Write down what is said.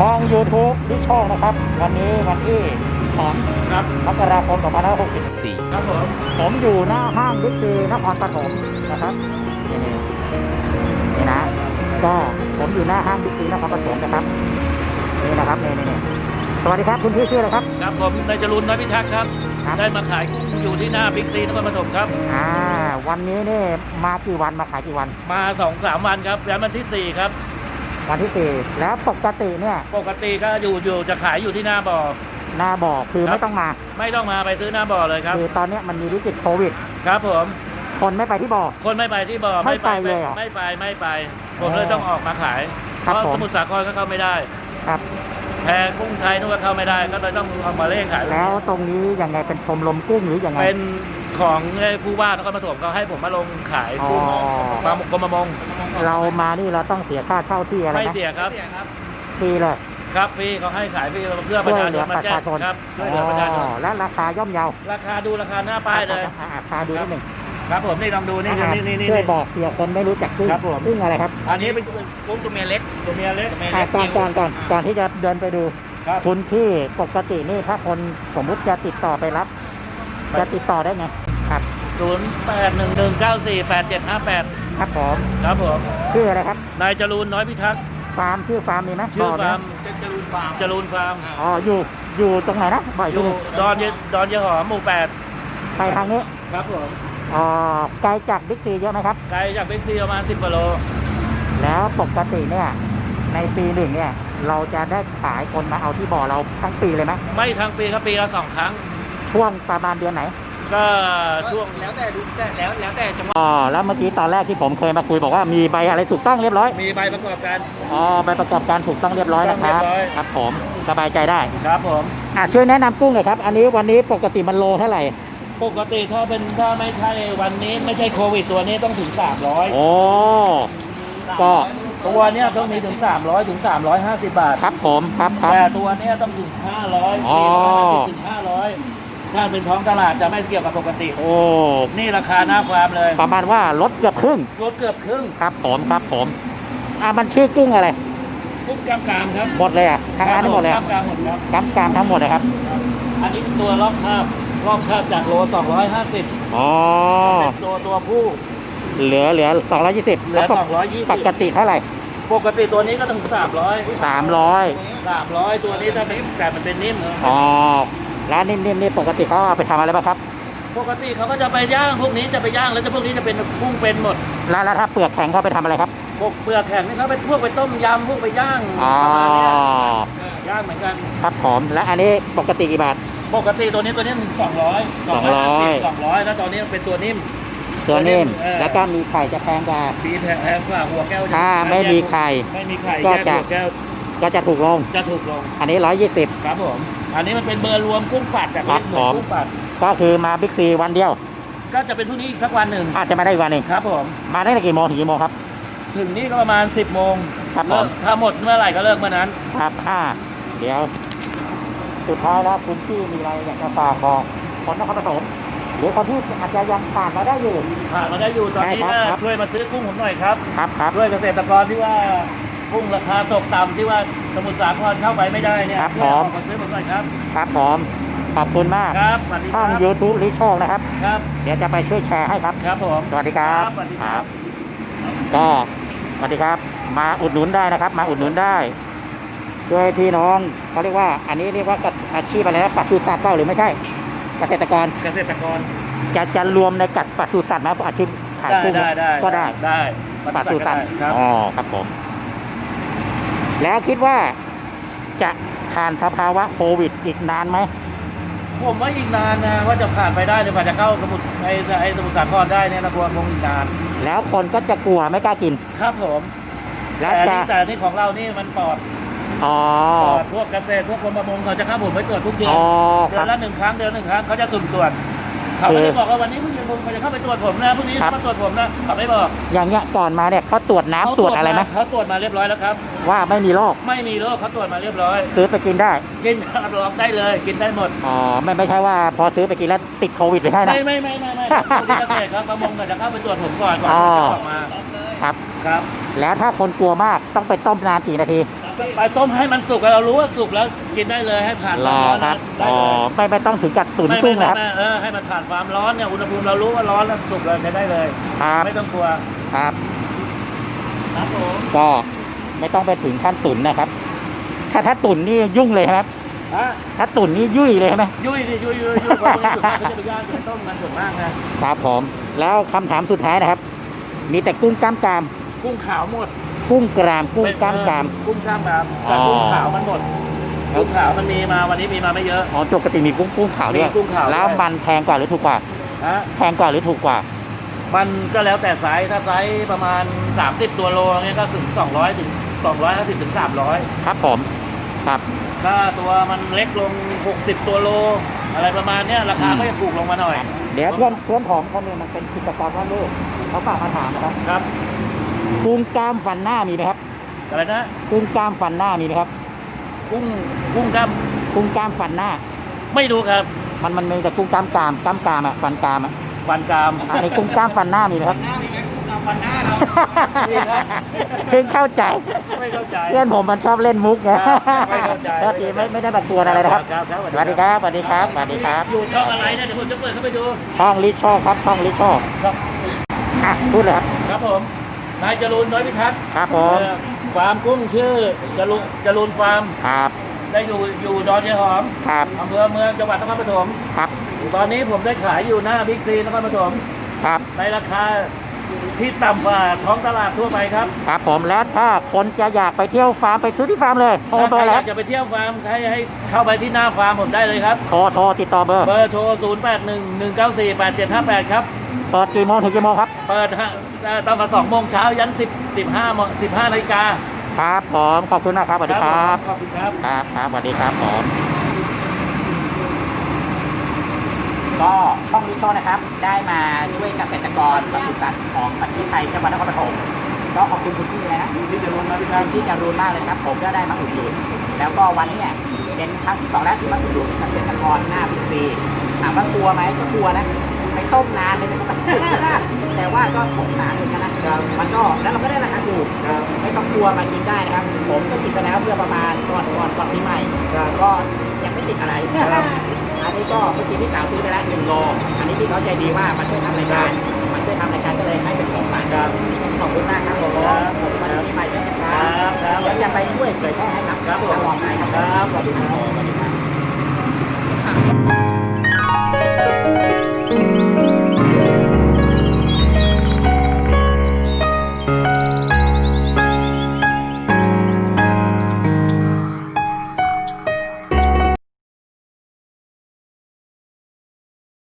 ทาง YouTube ที่ช่องนะครับ วันนี้วันที่สองครับมกราคม2564ครับผมผมอยู่หน้าห้างบิ๊กซีนครปฐมนะครับนี่นี่นะ ก็ผมอยู่หน้าห้างบิ๊กซีนครปฐมนะครับนี่นะครับนี่นี่นี่สวัสดีครับคุณพี่ชื่ออะไรครับครับผมนายจรุนน้อยพิทักษ์ครับครับ ได้มาขายกุ้งอยู่ที่หน้าบิ๊กซีนครปฐมครับอ่าวันนี้นี่มากี่วันมาขายกี่วัน มาสองสามวันครับแล้ววันที่สี่ครับ วันที่สี่แล้วปกติเนี่ยปกติก็อยู่อยู่จะขายอยู่ที่หน้าบ่อ หน้าบ่อคือครับ ไม่ต้องมา ไม่ต้องมาไปซื้อหน้าบ่อเลยครับ คือตอนเนี้ยมันมีวิกฤตโควิด ครับผม คนไม่ไปที่บ่อ คนไม่ไปที่บ่อไม่ไปเลยเหรอไม่ไปไม่ไป ผมอ๋อเลยต้องออกมาขายคเพรับราะผม สมุทรสาครก็เข้าไม่ได้ ครับ แพกุ้งไทยนู่นก็เข้าไม่ได้ ก็เลยต้องเอามาเล่ขายแล้วตรงนี้ยังไงเป็นชมรมกุ้งหรือยังไง เป็นของผู้ว่านครปฐมเขาให้ผมมาลงขายกุ้งอ๋อ ปลาหมกกรมประมงเรามานี่เราต้องเสียค่าเช่าที่อะไรไม่นะเสียครับ ฟรีเลยครับฟรีเขาให้ขายฟรีเพื่อประชาชนมาแจ้งครับช่วยเหลือประชาชน อ๋อและราคาย่อมเยาราคาดูราคาหน้าป้ายเลย อ่ราคาดูนิดหนึ่ง ครับผมนี่ลองดูนี่อ่านี่นี่นี่ช่วยบอกเผื่อคนไม่รู้จักกุ้งครับผมกุ้งอะไรครับอันนี้เป็นกุ้งตัวเมียเล็กตัวเมียเล็ก ตัวเมียอ่าเล็กก่อนก่อนก่อนก่อนที่จะเดินไปดูครับ คุณที่ปกตินี่ถ้าคนสมมุติจะติดต่อไปรับ จะติดต่อได้ไงครับ ศูนย์แปดหนึ่งหนึ่งเก้าสี่แปดเจ็ดห้าแปดครับผมครับผมชื่ออะไรครับนายจรูนน้อยพิทักษ์ฟาร์มชื่อฟาร์มมีไหมชื่อบอกไหฟาร์มจะจะรุนฟาร์มจรูนฟาร์มอ๋ออยู่อยู่ตรงไหนนะบ่อยอที่ยู่ดอนเยดอนเยหอมหมู่แปดไปทางนี้ครับผม อ๋อไกลจากบิ๊กซีเยอะไหมครับ ไกลจากเบกซีประมาณสิบกิโลแล้วปกติเนี่ยในปีหนึ่งเนี่ยเราจะได้ขายคนมาเอาที่บ่อเราทั้งปีเลยไหมไม่ทั้งปีครับปีละสองครั้ง ช่วงประมาณเดือนไหน ก็ช่วงแล้วแต่ดูแต่แล้วแล้วแต่จังหวะอ๋อแล้วเมื่อกี้ตอนแรกที่ผมเคยมาคุยบอกว่ามีใบอะไรถูกต้องเรียบร้อยมีใบประกอบการอ๋อใบประกอบการถูกต้องเรียบร้อยนะครับถูกต้องเรียบร้อยครับผมสบายใจได้ครับผมอะช่วยแนะนำกุ้งหน่อยครับ อันนี้วันนี้ปกติมันโลเท่าไหร่ ปกติถ้าเป็นถ้าไม่ใช่วันนี้ไม่ใช่โควิดตัวนี้ต้องถึง 300โอ้ก็ตัวเนี้ยต้องมีถึง 300 ถึง 350 บาท ครับผมครับครับ แต่ตัวเนี้ยต้องถึง 500 อ๋อ 450ถึง500 ถ้าเป็นท้องตลาดจะไม่เกี่ยวกับปกติ โอ้ นี่ราคาหน้าฟาร์มเลยประมาณว่าลดเกือบครึ่งลดเกือบครึ่ง ครับผมครับผม อะมันชื่อกุ้งอะไร กุ้งกล้ามกรามครับ หมดเลยอะทางร้านทั้งหมดเลยกอะล้ามกรามหมดครับกัมกามทั้งหมดเลยครับ อันนี้เป็นตัวลอกคราบ ลอกคราบจากโล 250อ๋อ เป็นตัวตัวผู้ เหลือเหลือสองร้อยยี่สิบเหลือปกติ220เท่าไหร่ปกติตัวนี้ก็ถึง 300 สามร้อย300 ตัวนี้ถ้าเป็นแต่มันเป็นนิ่มอ๋อร้านนิ่มๆนี่ปกติเขาเอาไปทำอะไรบ้างครับ ปกติเขาก็จะไปย่างพวกนี้จะไปย่างแล้วจะพวกนี้จะเป็นกุ้งเป็นหมดแล้วแล้วถ้าเปลือกแข็งเขาไปทำอะไรครับ พวกเปลือกแข็งนี่เขาไปพวกไปต้มยำพวกไปย่างอ๋อประมาณเนี้ยย่างเหมือนกัน ครับผม และอันนี้ปกติกี่บาท ปกติตัวนี้ตัวนี้ถึงสองร้อยสองร้อยสองร้อยแล้วตอนนี้เป็นตัวนิ่ม ตัวนิ่มเออ แล้วก็มีไข่จะแพงกว่า ปีแพงกว่าหัวแก้วถ้าไม่มีไข่ไม่มีไข่ก็แยกจะ หัวแก้วก็จะถูกลง จะถูกลงอันนี้ร้อยยี่สิบครับผมอันนี้มันเป็นเบอร์รวมกุ้งปัดจากครับเหมือนผมกุ้งปัด ก็คือมาบิ๊กซีวันเดียว ก็จะเป็นพรุ่งนี้อีกสักวันหนึ่งอาจจะมาได้อีกวันหนึ่งครับผม มาได้ตั้งกี่โมงถึงกี่โมงครับ ถึงนี่ก็ประมาณ 10โมงครับผม เลิกถ้าหมดเมื่อไหร่ก็เลิกเมื่อนั้น ครับอ่าเดี๋ยว สุดท้ายแล้วคุณพี่มีอะไรอยากจะฝากบอกคนนครปฐมหรือคนที่อาจจะยังผ่านมาได้อยู่ ผ่านมาได้อยู่ตอนนี้ได้ครับก็ครับ ช่วยมาซื้อกุ้งผมหน่อยครับ ครับครับ ช่วยเกษตรกรที่ว่ากุ้งราคาตกต่ำที่ว่าสมุทรสาครเข้าไปไม่ได้เนี่ยครับช่วยผมออกมาซื้อผมหน่อยครับ ครับผมขอบคุณมากครับสวัสดีคช่รัองบ YouTube ลิโชคนะครับ ครับ เดี๋ยวจะไปช่วยแชร์ให้ครับ ครับผม สวัสดีครับสวัสดีครับ ก็สวัสดีครับ มาอุดหนุนได้นะครับ มาอุดหนุนได้ ช่วยพี่น้องเขาเรียกว่าอันนี้เรียกว่าอาชีพอะไรนะปัจจุสัตว์เปล่าหรือไม่ใช่เกษตรกรเกษตรกรจะจะรวมในกัดปัจจุสัตว์นะอาชีพขายได้กุ้งได้ได้ก็ได้ได้ปัจจุสัตว์ครับอ๋อครับผม แล้วคิดว่าจะผ่านสภาวะโควิดอีกนานไหมผมว่าอีกนานนะว่าจะผ่านไปได้หรือว่าจะเข้าสมุทรไอ้ไอ้สมุทรสาครได้เนี่ยนะกลัวคงอีกนาน แล้วคนก็จะกลัวไม่กล้ากิน ครับผมแล้วแต่จะนี่แต่นี่ของเรานี่มันปลอด อ๋อปลอดพวกเกษตรพวกคนประมงเขาจะเข้าผมไปตรวจทุกเดือนอ๋อเดืคอรับนละหนึ่งครั้งเดือนละหนึ่งครั้งเขาจะสุ่มตรวจเขาไม่ได้บอกว่าวันนี้ผู้ยืนมุมเขาจะเข้าไปตรวจผมนะพรุ่งนี้ครับ มาตรวจผมนะเขาไม่บอกอย่างเงี้ยก่อนมาเนี่ยเขาตรวจน้ำเขาตรวจอะไรไหมาเขาตรวจมาเรียบร้อยแล้วครับ ว่าไม่มีโรคไม่มีโรคเขาตรวจมาเรียบร้อย ซื้อไปกินได้ กินรับรองได้เลย กินได้หมด อ๋อไม่ไม่ใช่ว่าพอซื้อไปกินแล้วติดโควิดไปให้นะ ไม่ไม่ไม่ไม่ไม่ผู้ที่เกษตรครับประมงเนี่ยจะเข้าไปตรวจผมก่อนก่อนอ๋อ ที่จะออกมาครับ ครับ แล้วถ้าคนกลัวมากต้องไปต้มนานกี่นาที ไปต้มให้มันสุกแล้วเรารู้ว่าสุกแล้วกินได้เลยให้ผ่านรคอวามร้อนครับได้อ๋อเลยไม่ไม่ต้องถึงกับตุ๋นไม่กุ้ไม่งไม่นะครับไม่เออให้มันผ่านความร้อนเนี่ยอุณหภูมิเรารู้ว่าร้อนแล้วสุกแล้วใช้ได้เลย ครับไม่ต้องกลัวครับ ครับผมก็ไม่ต้องไปถึงขั้นตุ๋นนะครับ ถ้าถ้าตุ๋นนี่ยุ่งเลยครับ ฮะถ้าตุ๋นนี่ยุ่ยเลยใช่ไหมยุ่ยดิยุ่ยยุ่ยยุ่ยเพราะพวกนี้สุดมากเขาจะไปย่างจะไปต้มกันส่วนมากนะครับผมแล้วคำถามสุดท้ายนะครับ มีแต่กุ้งกล้ามกรามกุ้งขาวหมด กุ้งกรามกุ้งกล้ามกรามเออกุ้งกล้ามกรามแต่อ๋อกุ้งขาวมันหมดกุ้งขาวมันมีมาวันนี้มีมาไม่เยอะ อ๋อปกติมีกุ้งกุ้งขาวด้วยมีกุ้งขาวด้วยแล้วมันแพงกว่าหรือถูกกว่า ฮะแพงกว่าหรือถูกกว่า มันก็แล้วแต่ไซส์ถ้าไซส์ประมาณ 30 ตัวโลเงี้ยก็ถึง 200 ถึง 250 ถึง300ครับผม ครับถ้าตัวมันเล็กลง 60 ตัวโล อะไรประมาณเนี้ยราคาอืมก็จะถูกลงมาหน่อยเดี๋ยวเพื่อนเพื่อนผมคนหนึงมันเป็นกิจกรรมว่าลูกเขาฝากมาถามนะครับ ครับ กุ้งกล้ามฟันหน้ามีไหมครับอะไรนะกุ้งกล้ามฟันหน้ามีไหมครับกุ้งกุ้งกล้ามกุ้งกล้ามฟันหน้า ไม่ดูครับ มันมันมีแต่กุ้งกล้ามกรามกล้ามกรามอะฟันกรามอะฟันกรามอันนี้กุ้งกล้ามฟันหน้ามีไหมครับหน้ามีไหมตามฟันหน้าเรามีครับเพิ่งเข้าใจไม่เข้าใจเพื่อนผมมันชอบเล่นมุกไงครับไม่เข้าใจโทษทีไม่ไม่ได้บัตรวนอะไรนะครับครับครับสวัสดีครับสวัสดีครับสวัสดีครับ อยู่ช่องอะไรเนี่ยเดี๋ยวผมจะเปิดเข้าไปดูช่องลิชช่อครับช่องลิชช่อครับอะพูดเลยครับครับผม นายจรูนน้อยพิทักษ์ครับผมเอ่อฟาร์มกุ้งชื่อจรูนจรูนฟาร์ม ครับได้อยู่อยู่ดอนยายหอมครับอำเภอเมืองจังหวัดนครปฐมครับตอนนี้ผมได้ขายอยู่หน้าบิ๊กซีนครปฐมครับในราคา ที่ต่ำกว่าท้องตลาดทั่วไปครับครับผมแล้วถ้าคนจะอยากไปเที่ยวฟาร์มไปซื้อที่ฟาร์มเลยโทรถ้าเบใคอรร์อแล้ยาวกจะไปเที่ยวฟาร์มใครให้เข้าไปที่หน้าฟาร์มผมได้เลยครับโทรโทรติดต่อเบอร์เบอร์โทร 0 8 1 1 9 4 8 7 5 8 ครับเปิดกี่โมงถึงกี่โมงครับ เปิดฮะเอ่อตั้งแต่2โมงเช้ายัน10 15โมง15นาฬิกาครับผมขอบคุณนะครับสวัสดีครับผมขอบคุณครับครับครับสวัสดีครับผม ก็ช่องนี้ช่องนะครับ ได้มาช่วยเกษตรกรปศุสัตว์ของประเทศไทยจังหวัดนครปฐมก็ขอบคุณคุณพี่เลยนะที่จะลงมาพิคุธาณพี่จรูนมากเลยครับ ผมก็ได้มาอุดหนุนแล้วก็วันเนี้ยเป็นครั้งที่สองแล้วที่มาอุดหนุนเกษตรกรหน้าบิ๊กซีถามว่ากลัวไหมก็กลัวนะไปต้มนานเลยนะครับแต่ว่าก็ถกนานเหมือนกันนะมันก็แล้วเราก็ได้ราคาถูกครับไม่ต้องกลัวมากินได้นะครับ ผมก็กินไปแล้วเพื่อประมาณก่อนก่อนก่อนปีใหม่ก็ยังไม่ติดอะไรครับอั นนี้ก็เมื่อกี้พี่สาวซื้อไปแล้วหนึ่งโลอันนี้พี่เขาใจดีว่ามาช่วยทำรายการมาช่วยทำรายการก็เลยให้เป็นของฝากครับขอบคุณมากครับผมครับขอบคุณมาที่ใหม่เช่นกันคครัรับบครับเดี๋ยวจะไปช่วยเผยแพร่ให้ครับครับผมลองไหนครับครับขอบคุณครับสวัสดีครับ